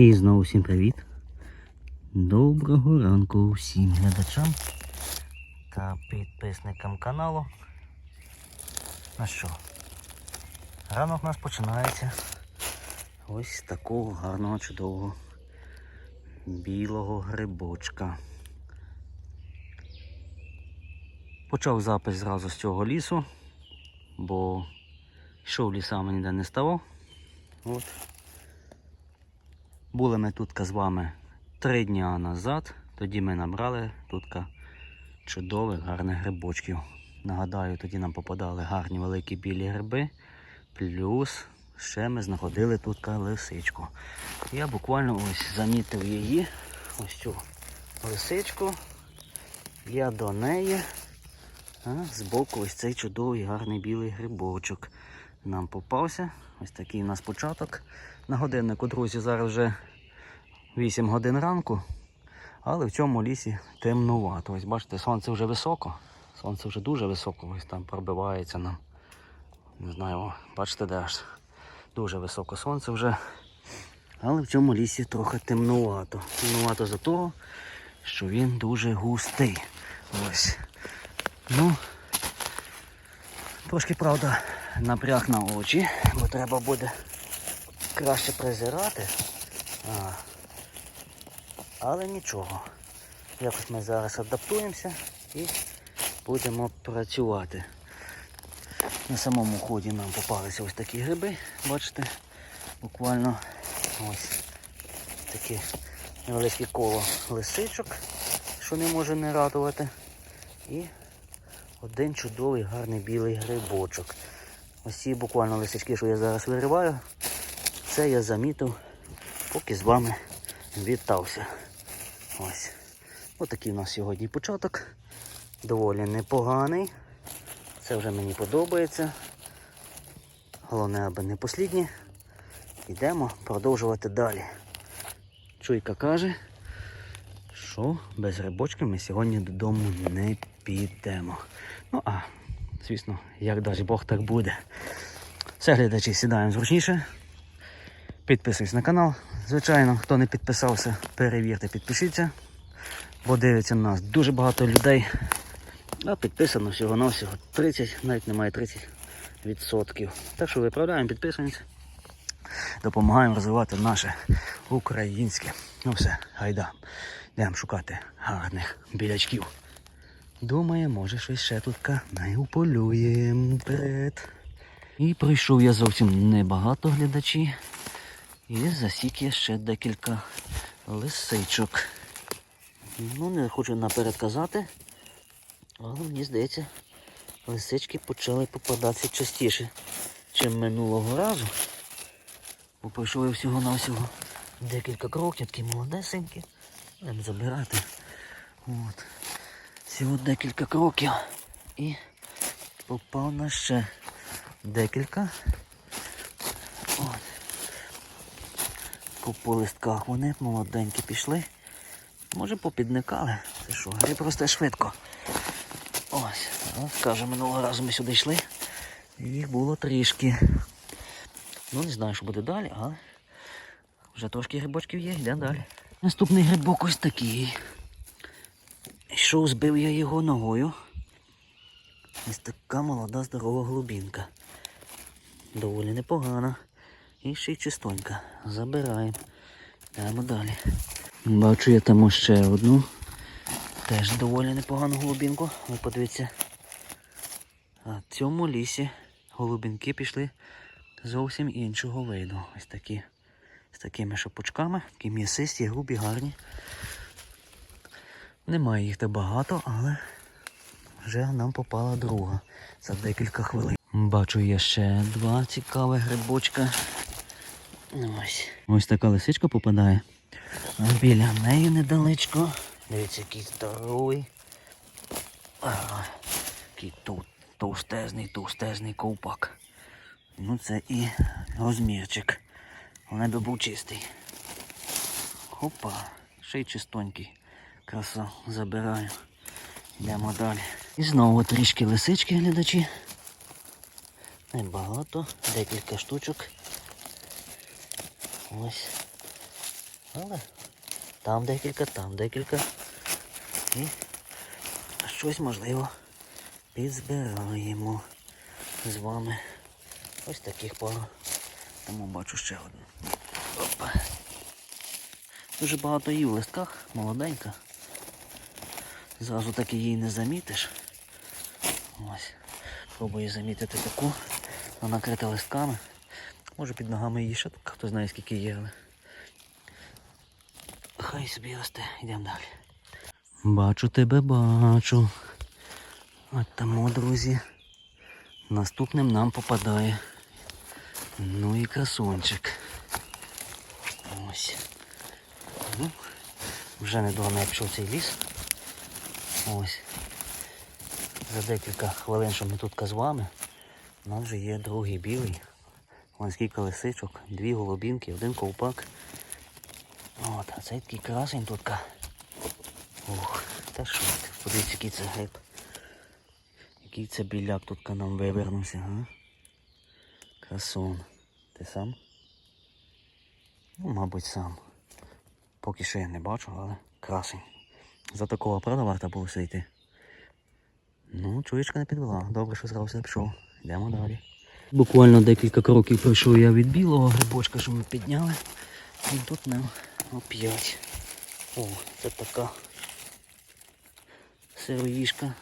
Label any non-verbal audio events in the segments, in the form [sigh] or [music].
І знову всім привіт. Доброго ранку всім глядачам та підписникам каналу. Ну що, ранок у нас починається ось з такого гарного чудового білого грибочка. Почав запис зразу з цього лісу, бо йшов лісами ніде не ставав. От. Були ми тут з вами три дня назад. Тоді ми набрали тут чудових гарних грибочків. Нагадаю, тоді нам попадали гарні великі білі гриби. Плюс ще ми знаходили тут лисичку. Я буквально ось замітив її, ось цю лисичку. Я до неї. А збоку ось цей чудовий гарний білий грибочок. Нам попався. Ось такий у нас початок. На годиннику, друзі, зараз вже 8 годин ранку, але в цьому лісі темнувато. Ось бачите, сонце вже високо. Сонце вже дуже високо, ось там пробивається нам. Не знаю, бачите, де аж дуже високо сонце вже. Але в цьому лісі трохи темнувато. Темнувато за того, що він дуже густий. Ось. Ну, трошки, правда, напряг на очі, бо треба буде краще призирати. А, але нічого. Якось ми зараз адаптуємося і будемо працювати. На самому ході нам попалися ось такі гриби, бачите, буквально ось таке невеличке коло лисичок, що не може не радувати. І один чудовий гарний білий грибочок. Ось ці буквально лисички, що я зараз вириваю, це я замітив, поки з вами вітався. Ось. Ось такий у нас сьогодні початок. Доволі непоганий. Це вже мені подобається. Головне, аби не послідні. Йдемо продовжувати далі. Чуйка каже, що без грибочки ми сьогодні додому не підемо. Ну а, звісно, як дасть Бог так буде. Все, глядачі, сідаємо зручніше. Підписуйтесь на канал. Звичайно, хто не підписався, перевірте, підпишіться. Бо дивиться на нас дуже багато людей. А підписано всього-навсього 30, навіть немає 30%. Так що виправляємо, підписуємося. Допомагаємо розвивати наше українське. Ну все, гайда. Йдемо шукати гарних білячків. Думає, може щось ще тут не уполюємо. І пройшов я зовсім небагато глядачі. І засік я ще декілька лисичок. Ну, не хочу наперед казати, але мені здається, лисички почали попадатися частіше, ніж минулого разу. Бо пройшов я всього-навсього декілька кроків, такі молодесенькі. Будемо забирати. От. Всього декілька кроків. І попав на ще декілька. По, по листках вони молоденькі пішли. Може попідникали. Це що, гриб росте швидко. Ось, от, каже, минулого разу ми сюди йшли. Їх було трішки. Ну не знаю, що буде далі, але вже трошки грибочків є, йдемо далі. Наступний грибок ось такий. Йшов, збив я його ногою. Ось така молода здорова глубінка. Доволі непогана. І ще й чистонька. Забираємо. Йдемо далі. Бачу я там ще одну. Теж доволі непогану голубінку. Ви подивіться. А в цьому лісі голубінки пішли зовсім іншого виду. Ось такі. З такими шапочками, такі м'ясисті, грубі, гарні. Немає їх так багато, але вже нам попала друга за декілька хвилин. Бачу я ще два цікавих грибочка. Ось. Ось така лисичка попадає. Біля неї недалечко. Дивіться, який здоровий. Тов, товстезний, товстезний ковпак. Ну це і розмірчик. Вони би був чистий. Опа, ще й чистонький. Краса забираю. Йдемо далі. І знову трішки лисички глядачі. Небагато, декілька штучок. Ось Але там декілька, там декілька. І щось можливо підзбираємо з вами. Ось таких пару. Тому бачу ще одну. Опа. Дуже багато її в листках, молоденька. Зразу так її не замітиш. Ось. Пробую замітити таку. Вона накрита листками. Може під ногами її так, хто знає скільки є, але. Хай собі росте, йдемо далі. Бачу тебе, бачу. От тому, друзі. Наступним нам попадає. Ну і красунчик. Ось. Ну, вже недавно я пішов цей ліс. Ось. За декілька хвилин, що ми тут з вами, у нас вже є другий білий. Ось скільки лисичок, дві голубінки, один ковпак. От, а цей такий красень тут. Ух, та що подивіться, який це гриб. Який це біляк тут нам вивернувся, га? Красун. Ти сам? Ну, мабуть, сам. Поки що я не бачу, але красень. За такого правда варто було йти. Ну, чуєчка не підвела. Добре, що зразу не пішов. Йдемо далі. Буквально декілька кроків пройшов я від білого грибочка, що ми підняли. І тут нам оп'ять. О, це така сироїшка.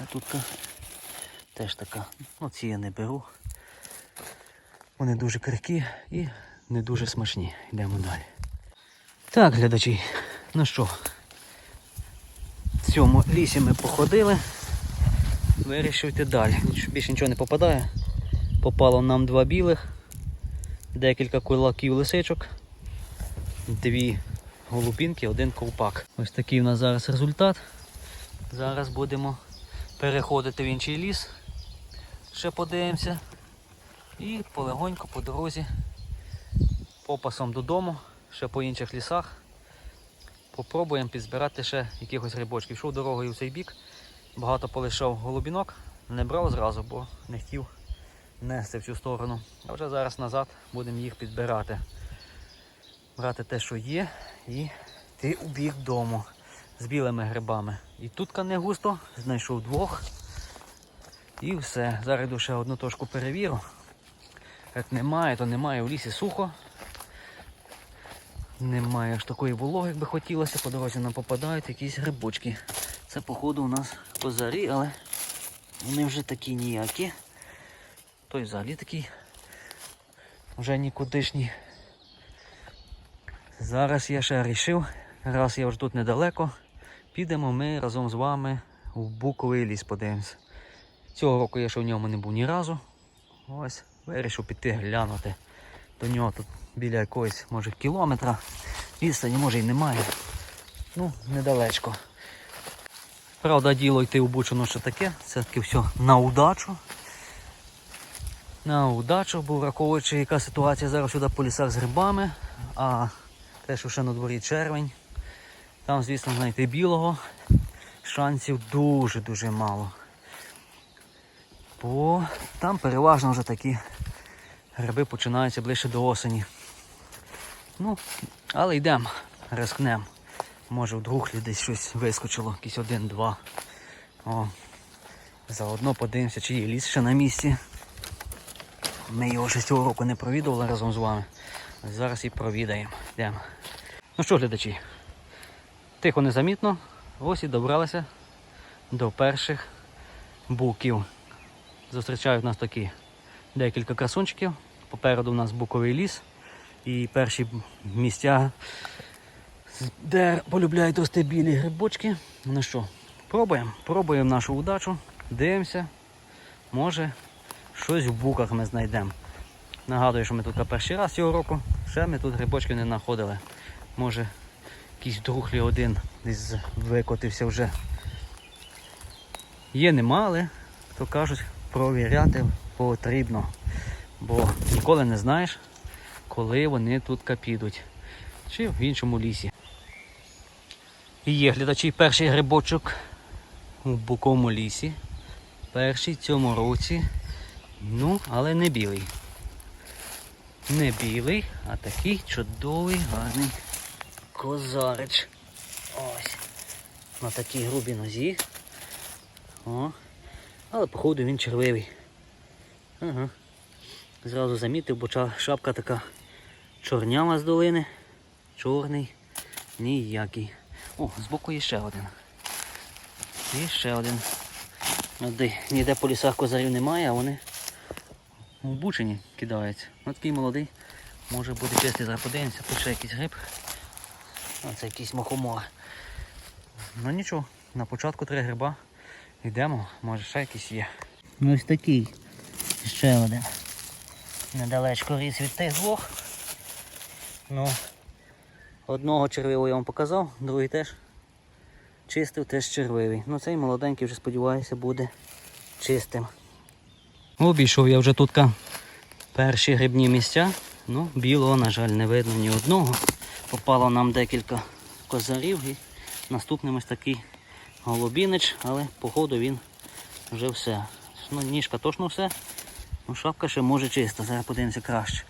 А тут теж така. Ну, ці я не беру. Вони дуже крихкі і не дуже смачні. Йдемо далі. Так, глядачі, ну що, в цьому лісі ми походили. Вирішив йти далі. Більше нічого не попадає. Попало нам два білих, декілька кулаків лисичок, дві голубінки, один ковпак. Ось такий у нас зараз результат. Зараз будемо переходити в інший ліс. Ще подивимося. І полегонько по дорозі попасом додому, ще по інших лісах. Попробуємо підзбирати ще якихось грибочків. Йшов дорогою в цей бік, багато полишав голубінок, не брав зразу, бо не хотів нести в цю сторону. А вже зараз назад будемо їх підбирати. Брати те, що є, і йти у бік дому з білими грибами. І тут не густо, знайшов двох. І все. Зараз йду ще одну точку перевірю. Як немає, то немає в лісі сухо. Немає ж такої вологи, як би хотілося, по дорозі нам попадають якісь грибочки. Це, походу, у нас козарі, але вони вже такі ніякі. Той взагалі такий вже нікудишній. Зараз я ще вирішив, раз я вже тут недалеко, підемо ми разом з вами в буковий ліс подивимось. Цього року я ще в ньому не був ні разу. Ось, вирішив піти глянути. До нього тут біля якогось, може, кілометра. Відстані, може і немає. Ну, недалечко. Правда, діло йти у Бучину ще таке, це таки все на удачу. На удачу, бо враховуючи, яка ситуація зараз сюди по лісах з грибами, а те, що ще на дворі червень, там, звісно, знайти білого шансів дуже-дуже мало. Бо там переважно вже такі гриби починаються ближче до осені. Ну, але йдемо, рискнемо. Може вдруг десь щось вискочило, якийсь один-два. Заодно подивимося, чи є ліс ще на місці. Ми його ще цього року не провідували разом з вами. Зараз і провідаємо. Йдемо. Ну що, глядачі, тихо незамітно, ось і добралися до перших буків. Зустрічають нас такі декілька красунчиків. Попереду у нас буковий ліс. І перші місця, де полюбляють рости білі грибочки. Ну що, пробуємо, пробуємо нашу удачу, дивимося. Може щось в буках ми знайдемо. Нагадую, що ми тут перший раз цього року, ще ми тут грибочки не знаходили. Може якийсь друхлі один десь викотився вже. Є нема, але, то кажуть, провіряти потрібно. Бо ніколи не знаєш, коли вони тут підуть. Чи в іншому лісі. І є глядачі перший грибочок у буковому лісі. Перший цьому році. Ну, але не білий. Не білий, а такий чудовий, гарний Козарич. Ось. На такій грубій нозі. О. Але походу він червивий. Ага. Зразу замітив, бо шапка така чорнява з долини. Чорний. Ніякий. О, збоку є ще один. І ще один. Ніде по лісах козарів немає, а вони в бучині кидаються. Ось такий молодий. Може бути чистий, зараз подивимося, тут ще якийсь гриб. А це якийсь мохомор. Ну нічого, на початку три гриба. Йдемо, може ще якийсь є. Ну ось такий. Ще один. Недалечко ріс від тих двох. Ну, одного червивого я вам показав, другий теж чистив, теж червивий. Ну цей молоденький вже сподіваюся буде чистим. Обійшов я вже тут перші грибні місця. Ну, білого, на жаль, не видно ні одного. Попало нам декілька козарів і наступним ось такий голубінич, але походу він вже все. Ну, ніжка точно все. Ну, шапка ще може чиста, зараз подивимося краще.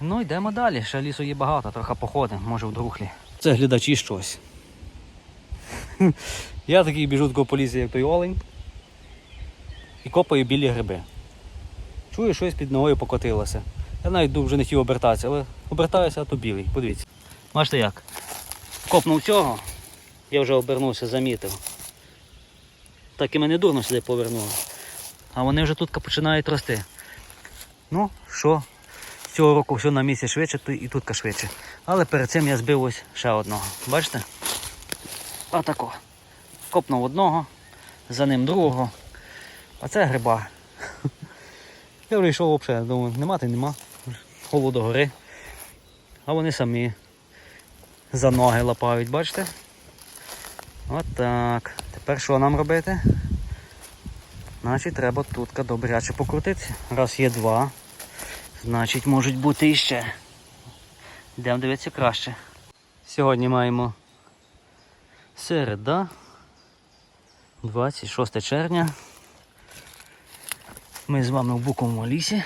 Ну, йдемо далі. Ще лісу є багато, трохи походимо, може в друхлі. Це глядачі щось. Я такий біжу такого по лісі, як той олень. І копаю білі гриби. Чую, щось під ногою покотилося. Я навіть вже не хотів обертатися, але обертаюся, а то білий. Подивіться. Бачите як? Копнув цього, я вже обернувся, замітив. Так і мене дурно сюди повернуло. А вони вже тут починають рости. Ну, що, цього року все на місці швидше, то і тут швидше. Але перед цим я збив ось ще одного. Бачите? Отако. Копнув одного, за ним другого. А це гриба. Я вже йшов взагалі, думаю, нема й нема. Холоду гори. А вони самі за ноги лапають, бачите? Отак. Тепер що нам робити? Значить, треба тут добряче покрутитися. Раз є два, значить можуть бути іще. Йдемо дивитися краще. Сьогодні маємо середа, 26 червня. Ми з вами в Буковому лісі.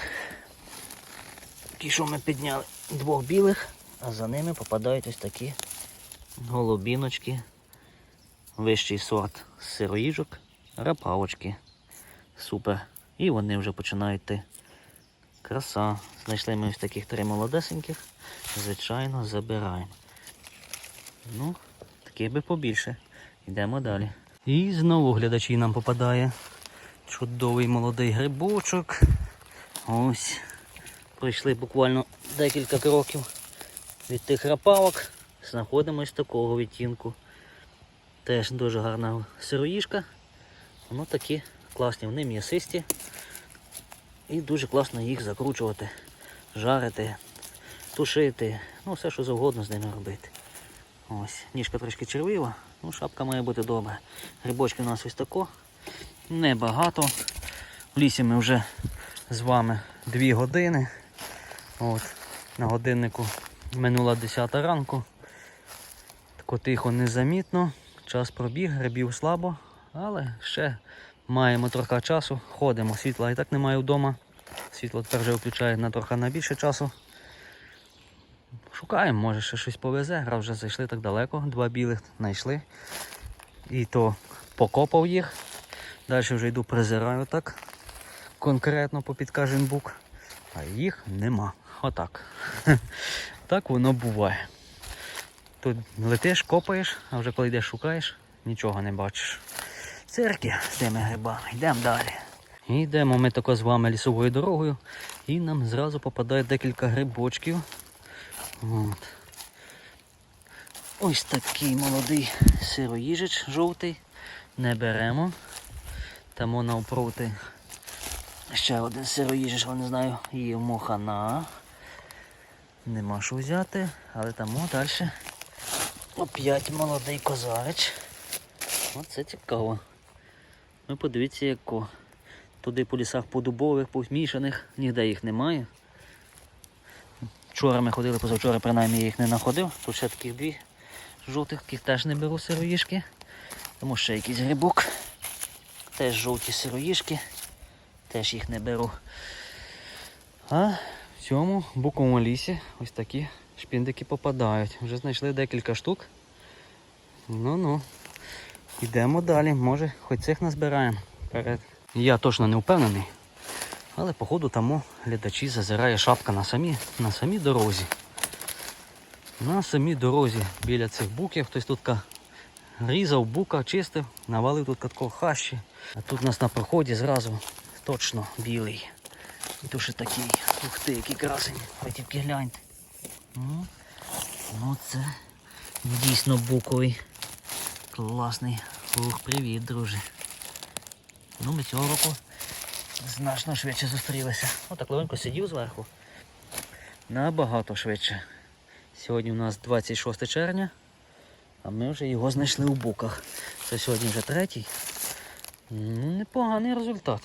Ті, що ми підняли двох білих, а за ними попадають ось такі голубіночки. Вищий сорт сироїжок, рапавочки. Супер. І вони вже починають йти. Краса. Знайшли ми ось таких три молодесеньких. Звичайно, забираємо. Ну, таких би побільше. Йдемо далі. І знову глядачі нам попадає. Чудовий молодий грибочок. Ось. Пройшли буквально декілька кроків від тих рапавок. Знаходимось такого відтінку. Теж дуже гарна сироїжка. Воно такі класні, вони м'ясисті. І дуже класно їх закручувати, жарити, тушити, ну все що завгодно з ними робити. Ось, ніжка трошки червива, ну шапка має бути добра. Грибочки у нас ось тако. Небагато. В лісі ми вже з вами 2 години. От, на годиннику минула 10 ранку. Тако тихо, незамітно. Час пробіг, грибів слабо, але ще маємо трохи часу, ходимо. Світла і так немає вдома. Світло тепер вже включає на трохи на більше часу. Шукаємо, може ще щось повезе. Раз вже зайшли так далеко, два білих знайшли. І то покопав їх. Далі вже йду призираю так. Конкретно кожен бук. А їх нема. Отак. [laughs] Так воно буває. Тут летиш, копаєш, а вже коли йдеш шукаєш, нічого не бачиш. Цирки з тими грибами. Йдемо далі. Йдемо ми тако з вами лісовою дорогою. І нам зразу попадає декілька грибочків. От. Ось такий молодий сироїжич жовтий. Не беремо. Тому навпроти ще один сироїжич, але не знаю, є мохана. Нема що взяти, але тому далі опять молодий козарець. Оце цікаво. Ну подивіться яко. Туди по лісах подубових, помішаних, ніде їх немає. Вчора ми ходили, позавчора принаймні я їх не знаходив. Тут ще таких дві жовтих, таких теж не беру сироїшки. Тому ще якийсь грибок. Теж жовті сироїшки. Теж їх не беру. А в цьому буковому лісі ось такі Шпіндики попадають. Вже знайшли декілька штук. Ну-ну. Йдемо далі. Може, хоч цих назбираємо. Перед. Я точно не впевнений. Але походу тому глядачі зазирає шапка на самі, на самій дорозі. На самій дорозі біля цих буків хтось тут різав бука, чистив, навалив тут такого хащі. А тут у нас на проході зразу точно білий. І то ще такий. Ух ти, який красень. Ви тільки гляньте. Ну, ну це дійсно буковий. Класний. Ух, привіт, друже. Ну, ми цього року значно швидше зустрілися. Отак легенько сидів зверху. Набагато швидше. Сьогодні у нас 26 червня, а ми вже його знайшли у буках. Це сьогодні вже третій. Ну, непоганий результат.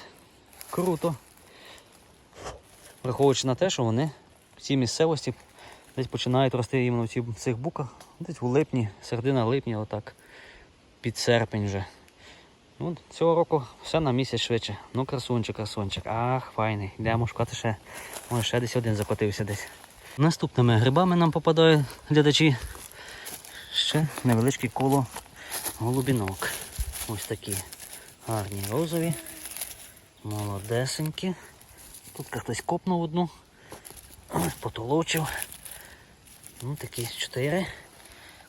Круто. Враховуючи на те, що вони в цій місцевості десь починають рости іменно в в цих буках. Десь у липні, середина липня, отак. Під серпень вже. Ну, цього року все на місяць швидше. Ну, красунчик, красунчик. Ах, файний. Йдемо шукати ще. Може, ще десь один закотився десь. Наступними грибами нам попадають глядачі. Ще невеличке коло голубінок. Ось такі гарні розові. Молодесенькі. Тут хтось копнув одну. Потолочив. Ну, такі чотири.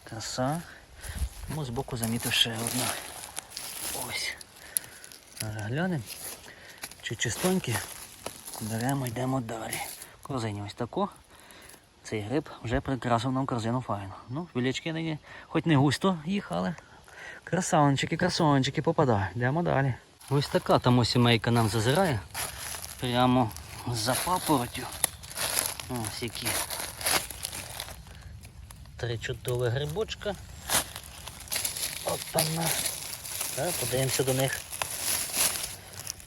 Краса. Ну, збоку замітив ще одну. Ось. Глянемо. Чи чистонькі. Беремо, йдемо далі. Корзині ось тако. Цей гриб вже прикрасив нам корзину файно. Ну, білячки нині, хоч не густо їх, але красавчики, красончики попадають. Йдемо далі. Ось така там сімейка нам зазирає. Прямо за папоротю. Ось які. Три чудові грибочка. Опана. Так, подивимося до них.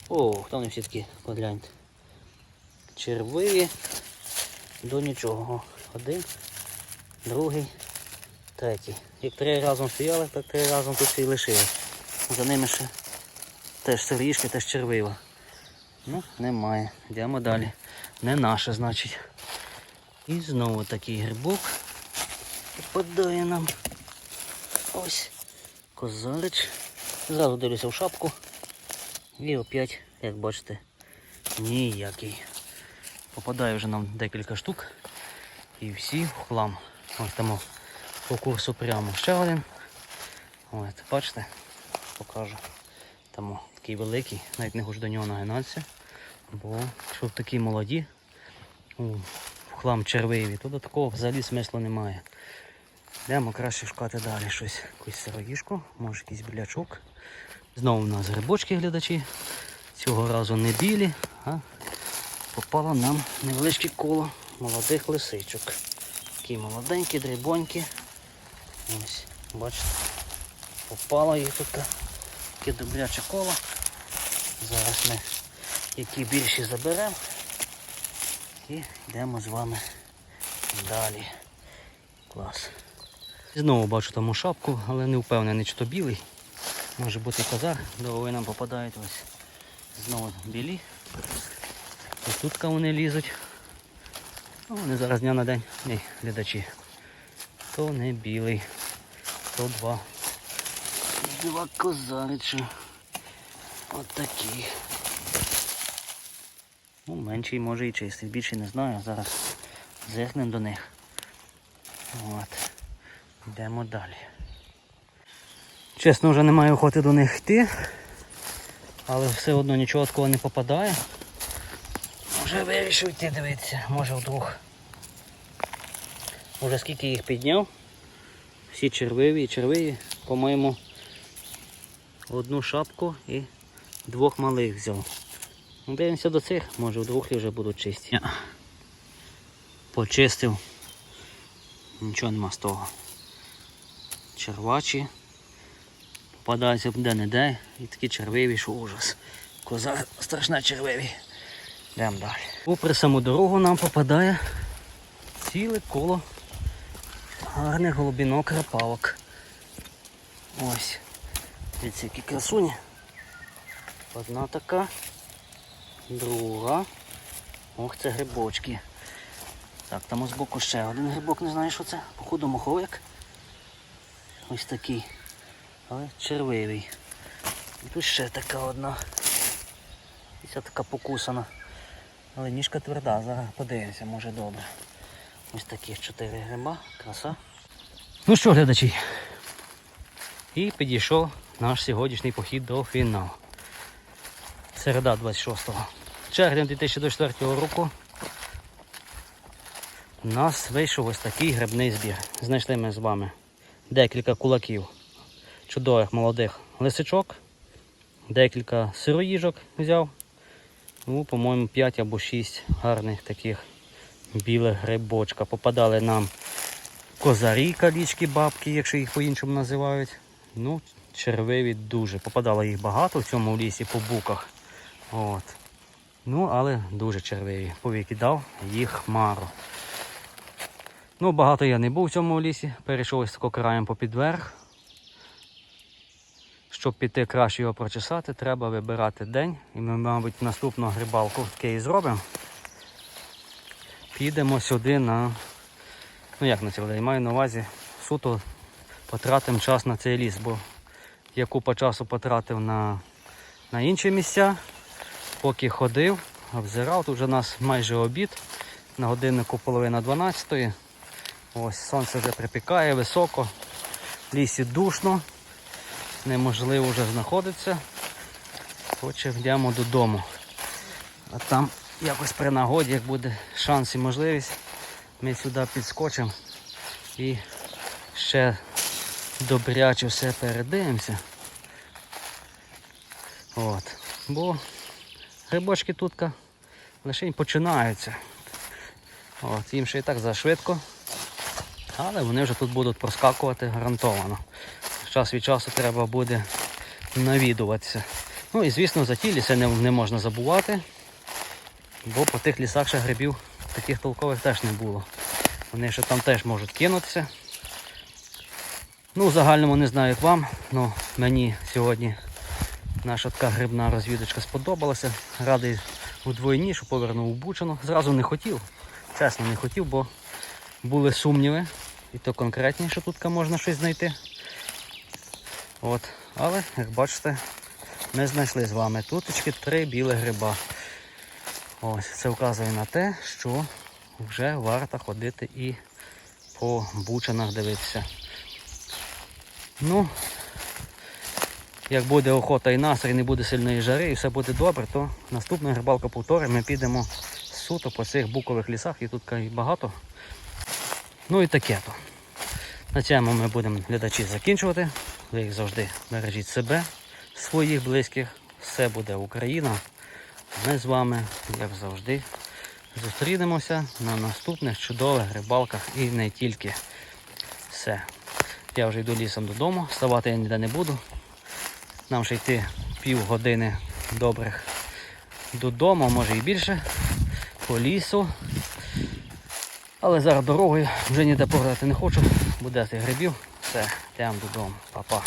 О, хто вони всі такі, погляньте. Червиві до нічого. Один, другий, третій. Як три разом стояли, так три разом тут і лишили. За ними ще теж сирішки, теж червива. Ну, немає. Йдемо далі. Не наше, значить. І знову такий грибок попадає нам. Ось. Козарич. Зразу дивлюся в шапку. І опять, як бачите, ніякий. Попадає вже нам декілька штук. І всі в хлам. Ось там по курсу прямо ще один. Ось, бачите, покажу. Там такий великий, навіть не хочу до нього нагинатися. Бо щоб такі молоді, в хлам червиві, то до такого взагалі смислу немає. Йдемо краще шукати далі щось. Якусь сироїшку, може якийсь білячок. Знову у нас грибочки глядачі. Цього разу не білі, а попало нам невеличке коло молодих лисичок. Такі молоденькі, дрібонькі. Ось, бачите, попало їх тут таке добряче коло. Зараз ми які більші заберемо і йдемо з вами далі. Клас. Знову бачу там шапку, але не впевнений, чи то білий. Може бути козар, довго нам попадають ось. Знову білі. Тут вони лізуть. Вони зараз дня на день. Ні, глядачі. То не білий, то два. Два козаричі. От такі. Ну, менший може і чистий, більший не знаю. Зараз зеркнемо до них. От. Йдемо далі. Чесно, вже немає охоти до них йти, але все одно нічого такого не попадає. Вже вирішив йти дивитися, може вдруг. Уже скільки їх підняв. Всі червиві і червиві, по-моєму, одну шапку і двох малих взяв. Ну, Дивимося до цих, може вдруг і вже будуть чисті. Почистив. Нічого нема з того. Червачі. Попадаються де-не-де і такі червиві, що ужас. Коза страшна червиві. Йдемо далі. Попри саму дорогу нам попадає ціле коло гарних голубінок рапавок. Ось. Дивіться, які красуні. Одна така, друга. Ох, це грибочки. Так, там збоку ще один грибок, не знаю, що це. Походу моховик. Ось такий. Але червивий. І тут ще така одна. Ця така покусана. Але ніжка тверда, зараз подивимося, може добре. Ось таких чотири гриба, краса. Ну що, глядачі? І підійшов наш сьогоднішній похід до фіналу. Середа 26 червня 2024 року. У нас вийшов ось такий грибний збір. Знайшли ми з вами декілька кулаків чудових молодих лисичок, декілька сироїжок взяв. Ну, по-моєму, 5 або 6 гарних таких білих грибочка. Попадали нам козарі, калічки, бабки, якщо їх по-іншому називають. Ну, червиві дуже. Попадало їх багато в цьому лісі по буках. От. Ну, але дуже червиві. Повикидав їх мару. Ну, багато я не був в цьому лісі. Перейшов ось тако краєм попід верх. Щоб піти краще його прочесати, треба вибирати день. І ми, мабуть, наступну грибалку таке і зробимо. Підемо сюди на. Ну як на цілий? Маю на увазі суто потратимо час на цей ліс, бо я купа часу потратив на, на інші місця. Поки ходив, обзирав, тут вже у нас майже обід. На годиннику половина 12. Ось сонце вже припікає високо. В лісі душно. Неможливо вже знаходитися. Хоче йдемо додому. А там якось при нагоді, як буде шанс і можливість, ми сюди підскочимо і ще добряче все передивимося. От. Бо грибочки тут лише починаються. От, їм ще і так зашвидко. Але вони вже тут будуть проскакувати гарантовано. Час від часу треба буде навідуватися. Ну і звісно за ті ліси не, не можна забувати, бо по тих лісах ще грибів таких толкових теж не було. Вони ще там теж можуть кинутися. Ну, в загальному не знаю як вам, але мені сьогодні наша така грибна розвідочка сподобалася. Радий удвойні, що повернув у Бучину. Зразу не хотів, чесно не хотів, бо були сумніви. І то конкретні, що тут можна щось знайти. От. Але, як бачите, ми знайшли з вами туточки три білі гриба. Ось, це вказує на те, що вже варто ходити і по бучинах дивитися. Ну, як буде охота і настрій, не буде сильної жари і все буде добре, то наступна грибалка повтори ми підемо суто по цих букових лісах, і тут багато. Ну і таке то. На цьому ми будемо глядачі закінчувати. Ви як завжди бережіть себе, своїх близьких. Все буде Україна. Ми з вами, як завжди, зустрінемося на наступних чудових рибалках і не тільки. Все. Я вже йду лісом додому, вставати я ніде не буду. Нам ще йти пів години добрих додому, може і більше, по лісу. Але зараз дорогою вже ніде пограти не хочу. Буде цих грибів. Все, йдемо додому. Па-па.